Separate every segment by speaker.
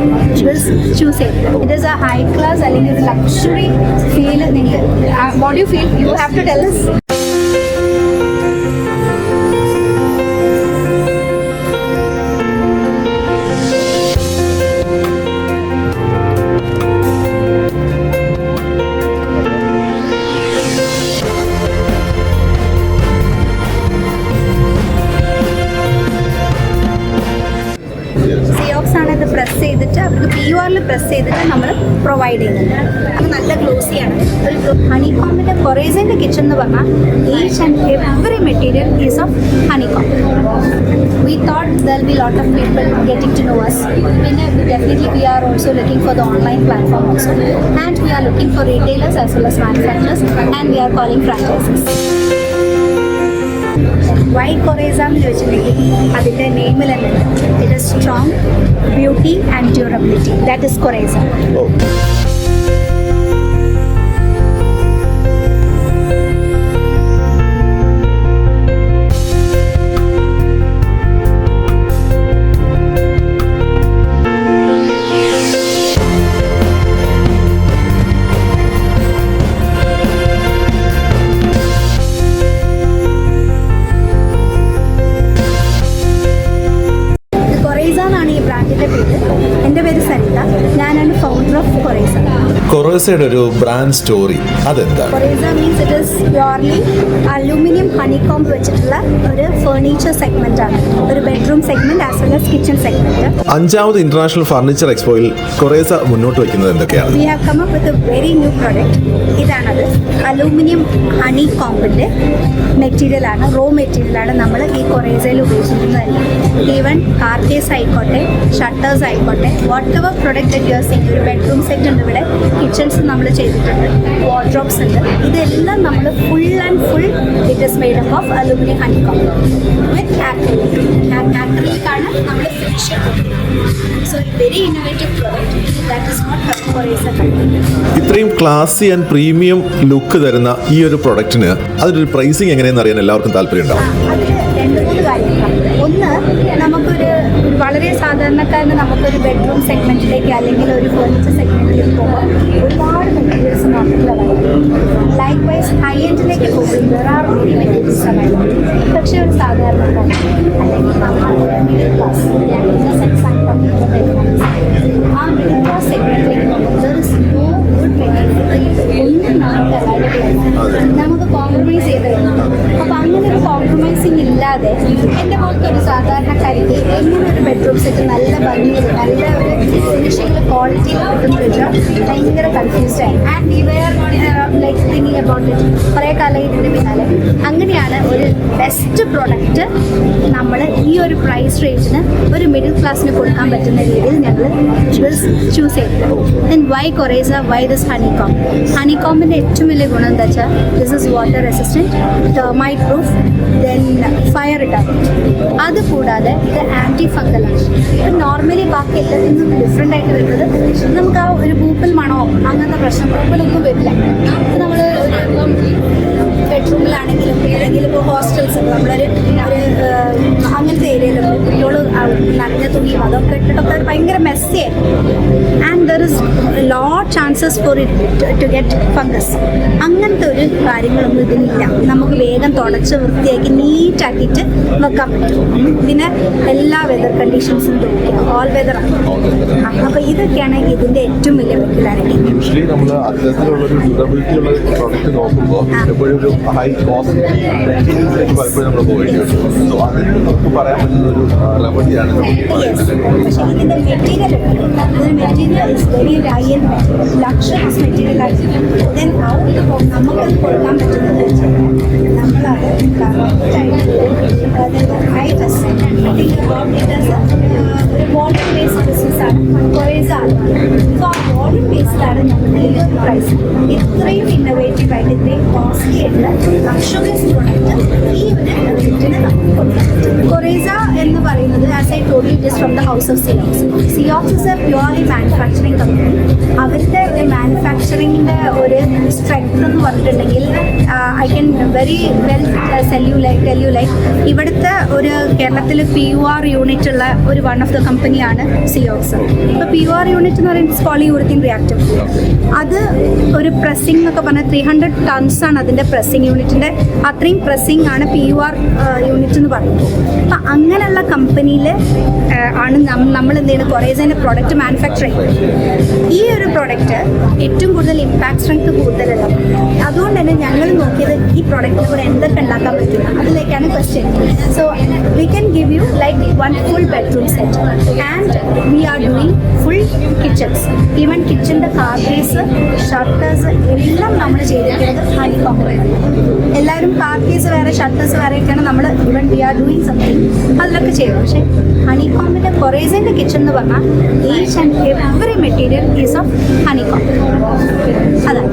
Speaker 1: It is a high class അല്ലെങ്കിൽ luxury feel നിങ്ങൾ what you feel you have to tell ഒരു ഹണി കോമിന്റെ കൊറേസിന്റെ കിച്ചൺ എന്ന് പറഞ്ഞാൽ each and every material is of honeycomb we thought there be lot of people getting to know us പിന്നെ definitely we are also looking for the online platform also and we are looking for retailers as well as manufacturers and we are calling franchises why കൊറേസ എന്ന് ചോദിച്ചിട്ടുണ്ടെങ്കിൽ അതിന്റെ നെയിമിൽ തന്നെ it is strong beauty and durability that is കൊറേസ
Speaker 2: കൊറോസയുടെ ഒരു brand story അതെന്താണ്?
Speaker 1: Means it is purely aluminium honeycomb വെച്ചിട്ടുള്ള ഒരു ഫേർണിച്ചർ സെഗ്മെന്റ് ആണ്. ഒരു bedroom segment as well as kitchen segment
Speaker 2: അഞ്ചാമത് ഇന്റർനാഷണൽ ഫർണിച്ചർ എക്സ്പോയിൽ കൊറേസ മുന്നോട്ട് വെക്കുന്നത് എന്തൊക്കെയാണ്?
Speaker 1: We have come up with a very new product ഇതാണത്. Aluminium honey കോമ്പിന്റെ മെറ്റീരിയൽ ആണ്. റോ മെറ്റീരിയൽ ആണ് നമ്മൾ ഈ കൊറേസയിൽ ഉപയോഗിച്ചിരിക്കുന്നത്. ഈവൻ കാർ കേസ് ആയിക്കോട്ടെ ഷട്ടേഴ്സ് ആയിക്കോട്ടെ whatever product you are seeing ഒരു ബെഡ്റൂം സെറ്റ് ഉണ്ട് ഇവിടെ കിച്ചൺസ് നമ്മൾ ചെയ്തിട്ടുണ്ട്. വാർഡ്രോബ്സ് ഉണ്ട്. ഇതെല്ലാം നമ്മൾ full and full it is made up of aluminium honeycomb with acrylic ആക്രിലിക്കാണ് നമ്മൾ finish so very innovative product that is not കൊറേസ company
Speaker 2: ഇത്രയും ക്ലാസി ആൻഡ് പ്രീമിയം ലുക്ക് തരുന്ന ഈ ഒരു പ്രൊഡക്റ്റിന് അതിനൊരു പ്രൈസിങ് എങ്ങനെയെന്ന് അറിയാൻ എല്ലാവർക്കും താല്പര്യം ഉണ്ടാവും
Speaker 1: സാധാരണക്കാരന് നമുക്കൊരു ബെഡ്റൂം സെഗ്മെന്റിലേക്ക് അല്ലെങ്കിൽ ഒരു ഫർണിച്ചർ സെഗ്മെന്റിലേക്ക് പോകാൻ ഒരുപാട് materials available like vice high എൻഡിലേക്ക് പോകുമ്പോൾ വേറെ ആ വെരി മെറ്റീരിയൽസ് അവൈലബിൾ പക്ഷേ ഒരു സാധാരണക്കാരൻ അല്ലെങ്കിൽ ആ മിഡിൽ ക്ലാസ് സെഗ്മെന്റിലേക്ക് പോകുമ്പോൾ ഒന്നും നമുക്ക് നമുക്ക് കോംപ്രമൈസ് ചെയ്ത് കോംപ്രമൈസിങ് ഇല്ലാതെ എന്റെ പോലത്തെ ഒരു സാധാരണക്കാരിക്ക് എങ്ങനെ ഒരു ബെഡ്റൂം സെറ്റ് നല്ല ഭംഗിയിൽ നല്ല ഒരു ഫിനിഷിംഗ് ക്വാളിറ്റി കിട്ടുന്ന വെച്ചാൽ ഭയങ്കര കൺഫ്യൂസ്ഡ് ആയി. ആൻഡ് ഇവർ ലൈക്ക് തിങ്കിങ് അബൌട്ട് ഇറ്റ് കുറേ കാലം ഇതിന്റെ പിന്നാലെ. അങ്ങനെയാണ് ഒരു ബെസ്റ്റ് പ്രോഡക്റ്റ് നമ്മൾ ഈ ഒരു പ്രൈസ് റേഞ്ചിന് ഒരു മിഡിൽ ക്ലാസ്സിന് കൊടുക്കാൻ പറ്റുന്ന രീതിയിൽ ഞങ്ങൾ ചൂസ് ചെയ്തത്. Then why കൊറേസ why this honeycomb ഹണികോമിന്റെ ഏറ്റവും വലിയ ഗുണം എന്താ വെച്ചാൽ this is water resistant termite proof then fire retardant അത് കൂടാതെ ഇത് ആന്റി ഫംഗലാണ് ഇപ്പം നോർമലി ബാക്കി എല്ലാത്തിൽ നിന്നും ഡിഫറെന്റ് ആയിട്ട് വരുന്നത് നമുക്ക് ആ ഒരു പൂപ്പൽ മണമോ അങ്ങനത്തെ പ്രശ്നം പൂപ്പലൊന്നും വരില്ല. നമ്മൾ ബെഡ്റൂമിലാണെങ്കിലും അല്ലെങ്കിൽ ഇപ്പോൾ ഹോസ്റ്റൽസ് നമ്മളൊരു അങ്ങനത്തെ ഏരിയയിലൊക്കെ കുട്ടികൾ നനഞ്ഞ തുണിയും അതൊക്കെ ഇട്ടിട്ടൊക്കെ ഭയങ്കര മെസ്സിയായിരുന്നു and there is lot chances for it to get fungus അങ്ങനത്തെ ഒരു കാര്യങ്ങളൊന്നും ഇതിനില്ല നമുക്ക് വേഗം തുടച്ച് വൃത്തിയാക്കി നീറ്റാക്കിയിട്ട് വെക്കാൻ പറ്റും. പിന്നെ എല്ലാ വെതർ കണ്ടീഷൻസും തോന്നിക്കുക ഓൾ വെതർ അപ്പോൾ ഇതൊക്കെയാണ് ഇതിന്റെ ഏറ്റവും വലിയ വെക്കലാണെങ്കിൽ
Speaker 3: യൂഷ്വലി നമ്മൾ അത്തരത്തിലുള്ള ഒരു ഡ്യൂറബിലിറ്റി ഉള്ള പ്രോഡക്റ്റ് നോക്കുമ്പോൾ എപ്പോഴും ഒരു ഹൈ കോസ്റ്റ് മെറ്റീരിയൽസിലേക്ക് പലപ്പോഴും നമ്മൾ പോയിട്ട് വരും സോ അതിന് നമുക്ക് പറയാൻ പറ്റുന്ന ഒരു റെമഡിയാണ് നമുക്ക് പറയുന്നത്
Speaker 1: പക്ഷേ ഇതിന്റെ മെറ്റീരിയൽ ഇതിന്റെ material is very high end material luxuries material ആയിട്ട് ദെൻ നമുക്കത് കൊടുക്കാൻ പറ്റുന്നത് വെച്ചാൽ നമ്മളത് കറക്റ്റായിട്ട് ഹൈ ഒരു വോളിയം ബേസ്ഡ് ബിസിനസ്സാണ് കുറേ സാധനമാണ് സോ ആ ഞങ്ങളുടെ പ്രൈസ് ഇത്രയും ഇന്നോവേറ്റീവ് ആയിട്ട് ഇത്രയും കോസ്റ്റ്ലി ആയിട്ടുള്ള ലക്ഷറീസ് പ്രോഡക്റ്റ് ഈ ഒരു പ്രൊഡക്റ്റിന് നമുക്ക് കൊടുക്കാം. കൊറേസ പറയുന്നത് as I totally is from the house of സിയോക്സ് സിയോക്സ് is a purely manufacturing company അവരുടെ ഒരു മാനുഫാക്ചറിങ്ങിന്റെ ഒരു സ്ട്രെങ്ത് എന്ന് പറഞ്ഞിട്ടുണ്ടെങ്കിൽ I can very well sell you like tell you like ഇവിടുത്തെ ഒരു കേരളത്തിൽ പി യു ആർ യൂണിറ്റ് ഉള്ള ഒരു വൺ ഓഫ് ദ കമ്പനിയാണ് സിയോക്സ് ഇപ്പോൾ പി യു ആർ യൂണിറ്റ് എന്ന് പറയുന്നത് പോളിയൂറിത്തിൻ റിയാക്ടർ അത് ഒരു പ്രസ്സിംഗ് എന്നൊക്കെ പറഞ്ഞാൽ ത്രീ ഹൺഡ്രഡ് ടൺസ് ആണ് അതിന്റെ പ്രസ്സിംഗ് യൂണിറ്റിന്റെ അത്രയും പ്രസ്സിംഗ് ആണ് പി യു ആർ യൂണിറ്റ് എന്ന് പറയുന്നത് അപ്പം അങ്ങനെയുള്ള കമ്പനിയിൽ ആണ് നമ്മൾ എന്ത് ചെയ്യുന്നത് കൊറേസിന്റെ പ്രൊഡക്റ്റ് മാനുഫാക്ചർ ചെയ്യുന്നത് ഈ ഒരു പ്രൊഡക്റ്റ് ഏറ്റവും കൂടുതൽ ഇമ്പാക്ട് സ്ട്രെങ്ത് കൂടുതലുള്ള അതുകൊണ്ട് തന്നെ ഞങ്ങൾ നോക്കിയത് ഈ പ്രൊഡക്റ്റിനെ കൂടെ എന്തൊക്കെ ഉണ്ടാക്കാൻ പറ്റും അതിലേക്കാണ് question so we can give you like one full bedroom set and we are doing full kitchens even കിച്ചന്റെ carcass shutters എല്ലാം നമ്മൾ ചെയ്തിരിക്കുന്നത് ഹണി കോമ്പൗണ്ട് എല്ലാവരും കാർക്കേസ് വേറെ ഷട്ടേഴ്സ് വേറെയൊക്കെയാണ് നമ്മൾ even we are doing something അതിലൊക്കെ ചെയ്യും. പക്ഷേ ഹണി കോമ്പിന്റെ കൊറേസിന്റെ കിച്ചൺ എന്ന് പറഞ്ഞാൽ each and every material is of honeycomb അതാണ്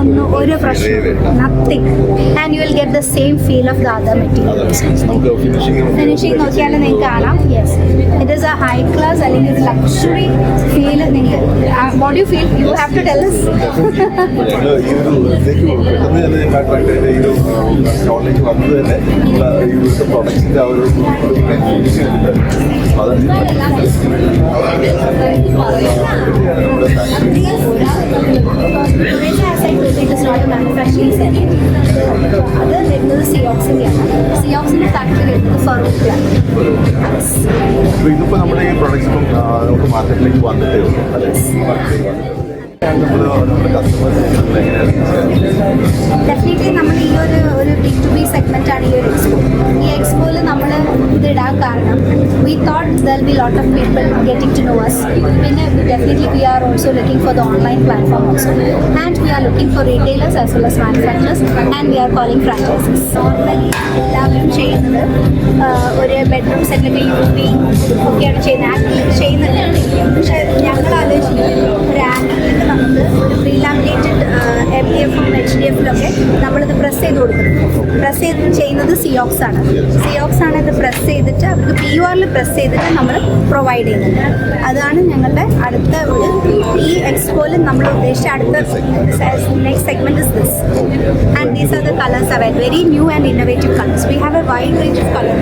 Speaker 3: ഒന്നും
Speaker 1: ഒരു പ്രശ്നം. Nothing and you will get the same feel of the other materials
Speaker 3: നമുക്ക് ഫിനിഷിംഗ്
Speaker 1: നോക്കിയാലും നോക്കിയാൽ നിങ്ങൾക്ക് കാണാം. Yes it is a high class അല്ലെങ്കിൽ ഒരു ലക്ഷറി ഫീൽ നിങ്ങൾക്ക് what you feel you have to tell
Speaker 3: ഇതിലേക്ക് പെട്ടെന്ന് തന്നെ ഞങ്ങൾ അട്രാക്ട് ചെയ്ത ഈ ഒരു സ്റ്റോളിലേക്ക് വന്നത് തന്നെ. ഈ ഒരു പ്രൊഡക്റ്റിന്റെ ആ ഒരു
Speaker 1: അത് വരുന്നത് സിയോക്സിന്റെയാണ് സിയോക്സിന്റെ ഫാക്ടറി വരുന്നത് ഫറൂഖിലാണ്
Speaker 3: അപ്പൊ ഇതിപ്പോ നമ്മുടെ ഈ പ്രൊഡക്ട്സ് നമുക്ക് മാർക്കറ്റിലേക്ക് വന്നിട്ടേ. ഉള്ളൂ
Speaker 1: ഡെഫിനറ്റ്ലി നമ്മൾ ഈ ഒരു ഒരു ബി ടു ബി സെഗ്മെന്റ് ആണ് ഈ ഒരു എക്സ്പോ ഈ എക്സ്പോയിൽ നമ്മൾ ഇത് ഇടാൻ കാരണം we thought there be lot of people getting to know us പിന്നെ definitely we are also looking for the online platform also and we are looking for retailers as well as manufacturers and we are calling franchises normally എല്ലാവരും ചെയ്യുന്നത് ഒരു bedroom സെറ്റിലൊക്കെ use ചെയ്യും ഒക്കെയാണ് ചെയ്യുന്നത്. H D എഫിലൊക്കെ നമ്മളിത് press ചെയ്ത് കൊടുക്കുന്നത് press ചെയ്ത് ചെയ്യുന്നത് സിയോക്സ് ആണ്. സിയോക്സ് ആണ് ഇത് പ്രസ് ചെയ്തിട്ട് അവർക്ക് പി യു ആറിൽ പ്രസ് ചെയ്തിട്ട് നമ്മൾ പ്രൊവൈഡ് ചെയ്യുന്നത്. അതാണ് ഞങ്ങളുടെ അടുത്ത ഒരു ഈ എക്സ്പോയിൽ നമ്മൾ ഉദ്ദേശിച്ച അടുത്ത next segment is this and these are the colours our very new and innovative colours we have a wide range of colour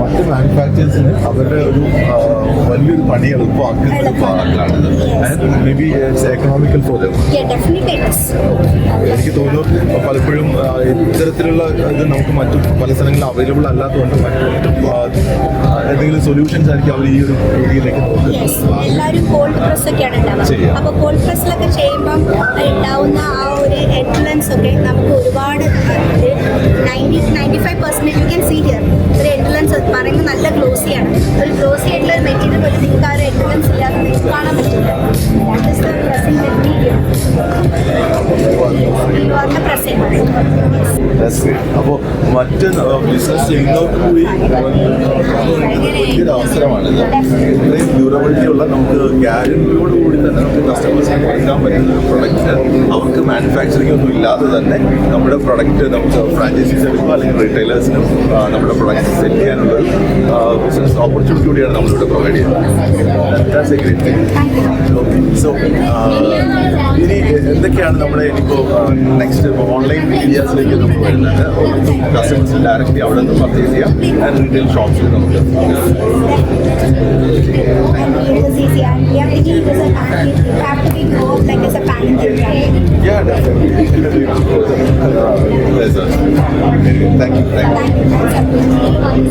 Speaker 3: മറ്റ് മാനുഫാക്ചേഴ്സിന് അവരുടെ ഒരു ആ, വലിയൊരു പണി എളുപ്പമാക്കുന്ന ഒരു പാർട്ടാണിത് and maybe it's economical for them
Speaker 1: definitely it is
Speaker 3: എനിക്ക് തോന്നുന്നു പലപ്പോഴും ഇത്തരത്തിലുള്ള ഇത് നമുക്ക് മറ്റു പല സ്ഥലങ്ങളിൽ അവൈലബിൾ അല്ലാത്തതുകൊണ്ട് മറ്റു എന്തെങ്കിലും സൊല്യൂഷൻസ് ആയിരിക്കും അവർ ഈ ഒരു രീതിയിലേക്ക് നോക്കുന്നത്.
Speaker 1: എല്ലാവരും കോൾഡ് പ്രസ് ഒക്കെയാണ്
Speaker 3: ചെയ്യാം.
Speaker 1: അപ്പോൾ കോൾഡ് പ്രസ്സിലൊക്കെ ചെയ്യുമ്പം ഉണ്ടാവുന്ന ആ ഒരു എൻട്രൻസ് ഒക്കെ നമുക്ക് ഒരുപാട് ninety ninety five percentage you can see here ഒരു എൻട്രൻസ് പറയുന്നത് നല്ല ഗ്ലോസിയാണ് ഒരു ഗ്ലോസി ആയിട്ടുള്ള ഒരു മെറ്റീരിയൽ പോലെ നിങ്ങൾക്ക് ആ ഒരു എൻട്രൻസ് ഇല്ലാതെ നിങ്ങൾക്ക് കാണാൻ പറ്റില്ല. ദാറ്റ് ഇസ് ദ മെറ്റീരിയൽ
Speaker 3: അപ്പോൾ മറ്റ് ബിസിനസ് ചെയ്യുന്നവർക്ക് കൂടി വലിയൊരു അവസരമാണ്. ഇത്രയും ഡ്യൂറബിലിറ്റി ഉള്ള നമുക്ക് ഗ്യാരണ്ടിയോട് കൂടി തന്നെ നമുക്ക് കസ്റ്റമേഴ്സിന് കൊടുക്കാൻ പറ്റുന്ന ഒരു പ്രൊഡക്റ്റ് അവർക്ക് മാനുഫാക്ചറിംഗ് ഒന്നും ഇല്ലാതെ തന്നെ നമ്മുടെ പ്രൊഡക്റ്റ് നമുക്ക് ഫ്രാഞ്ചൈസീസ് എടുക്കുക അല്ലെങ്കിൽ റീറ്റെയിലേഴ്സിനും നമ്മുടെ പ്രൊഡക്റ്റ് സെൽ ചെയ്യാനുള്ള ബിസിനസ് ഓപ്പർച്യൂണിറ്റി കൂടിയാണ് നമ്മളിവിടെ പ്രൊവൈഡ് ചെയ്യുന്നത്. സോ ഇനി എന്തൊക്കെയാണ് നമ്മുടെ ഇനിയിപ്പോൾ നെക്സ്റ്റ് ഓൺലൈൻ മീഡിയാസിലേക്ക് നമുക്ക് വരുന്നത്? കസ്റ്റമേഴ്സ് ഡയറക്റ്റ്ലി അവിടെ നിന്ന് പർച്ചേസ് ചെയ്യാം. ആൻഡ് റീറ്റെയിൽ ഷോപ്സിൽ നമുക്ക് Yeah, definitely. thank you.